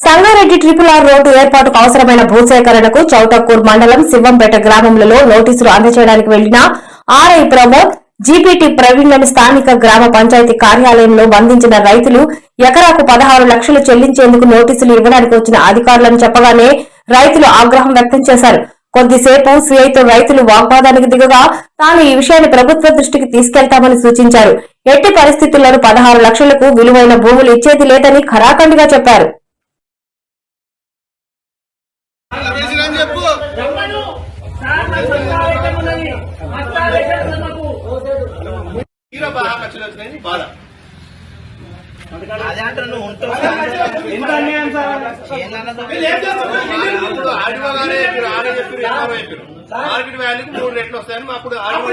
Sangareddy triple R road ఏర్పాటుకు అవసరమైన భూసేకరణకు చౌటక్కూర్ మండలం శివంపేట గ్రామంలో నోటీసులు అందజేయడానికి వెళ్ళిన ఆర్ఐ ప్రమోద్ జీపీటీ ప్రవీణ్లను స్థానిక గ్రామ పంచాయతీ కార్యాలయంలో బంధించిన రైతులు ఎకరాకు పదహారు లక్షలు చెల్లించేందుకు నోటీసులు ఇవ్వడానికి వచ్చిన అధికారులను చెప్పగానే రైతులు ఆగ్రహం వ్యక్తం చేశారు. కొద్దిసేపు సీఐతో రైతులు వాగ్వాదానికి దిగగా తాను ఈ విషయాన్ని ప్రభుత్వ దృష్టికి తీసుకెళ్తామని సూచించారు. ఎట్టి పరిస్థితుల్లోనూ పదహారు లక్షలకు విలువైన భూములు ఇచ్చేది లేదని ఖరాఖండిగా చెప్పారు. ఖర్చులు వచ్చినాయి. నీ బాధ. అదే అంటారు నువ్వు ఉంటావు. అప్పుడు ఆడివో గారే చెప్పారు ఆడే చెప్పారు ఎంఆర్ఓ చెప్పారు? మార్కెట్ వాల్యూకి మూడు రెట్లు వస్తాయని అప్పుడు ఆడివో